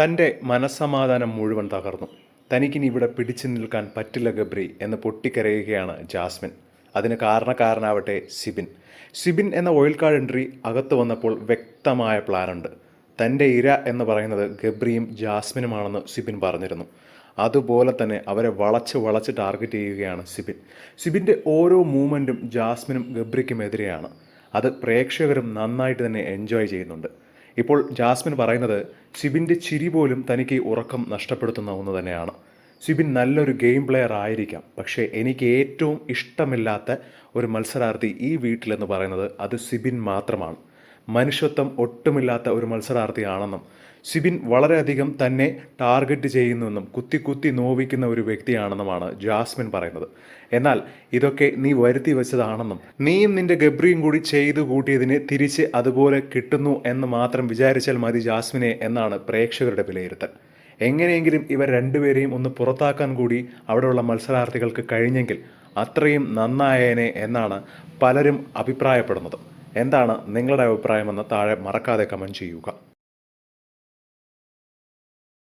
തന്റെ മനസ്സമാധാനം മുഴുവൻ തകർന്നു. തനിക്കിനി ഇവിടെ പിടിച്ചു നിൽക്കാൻ പറ്റില്ല ഗബ്രി എന്ന് പൊട്ടിക്കരയുകയാണ് ജാസ്മിൻ. അതിന് കാരണക്കാരനാവട്ടെ സിബിൻ. സിബിൻ എന്ന ഓയിൽ കാർഡ് എൻട്രി അകത്ത് വന്നപ്പോൾ വ്യക്തമായ പ്ലാനുണ്ട്. തന്റെ ഇര എന്ന് പറയുന്നത് ഗബ്രിയും ജാസ്മിനുമാണെന്ന് സിബിൻ പറഞ്ഞിരുന്നു. അതുപോലെ തന്നെ അവരെ വളച്ച് വളച്ച് ടാർഗറ്റ് ചെയ്യുകയാണ് സിബിൻ. സിബിന്റെ ഓരോ മൂവ്മെന്റും ജാസ്മിനും ഗബ്രിക്കുമെതിരെയാണ് അത് പ്രേക്ഷകരും നന്നായിട്ട് തന്നെ എൻജോയ് ചെയ്യുന്നുണ്ട്. ഇപ്പോൾ ജാസ്മിൻ പറയുന്നത് സിബിന്റെ ചിരി പോലും തനിക്ക് ഉറക്കം നഷ്ടപ്പെടുത്തുന്ന ഒന്ന് തന്നെയാണ്. സിബിൻ നല്ലൊരു ഗെയിം പ്ലെയർ ആയിരിക്കാം. പക്ഷേ എനിക്ക് ഏറ്റവും ഇഷ്ടമില്ലാത്ത ഒരു മത്സരാർത്ഥി ഈ വീട്ടിലെന്ന് പറയുന്നത് അത് സിബിൻ മാത്രമാണ്. മനുഷ്യത്വം ഒട്ടുമില്ലാത്ത ഒരു മത്സരാർത്ഥിയാണെന്നും സിബിൻ വളരെയധികം തന്നെ ടാർഗറ്റ് ചെയ്യുന്നുവെന്നും കുത്തി കുത്തി നോവിക്കുന്ന ഒരു വ്യക്തിയാണെന്നുമാണ് ജാസ്മിൻ പറയുന്നത്. എന്നാൽ ഇതൊക്കെ നീ വരുത്തി വെച്ചതാണെന്നും നീയും നിന്റെ ഗബ്രിയും കൂടി ചെയ്തു കൂട്ടിയതിന് തിരിച്ച് അതുപോലെ കിട്ടുന്നു എന്ന് മാത്രം വിചാരിച്ചാൽ മതി ജാസ്മിനെ എന്നാണ് പ്രേക്ഷകരുടെ വിലയിരുത്തൽ. എങ്ങനെയെങ്കിലും ഇവർ രണ്ടുപേരെയും ഒന്ന് പുറത്താക്കാൻ കൂടി അവിടെയുള്ള മത്സരാർത്ഥികൾക്ക് കഴിഞ്ഞെങ്കിൽ അത്രയും നന്നായേനെ എന്നാണ് പലരും അഭിപ്രായപ്പെടുന്നത്. എന്താണ് നിങ്ങളുടെ അഭിപ്രായമെന്ന് താഴെ മറക്കാതെ കമന്റ് ചെയ്യുക.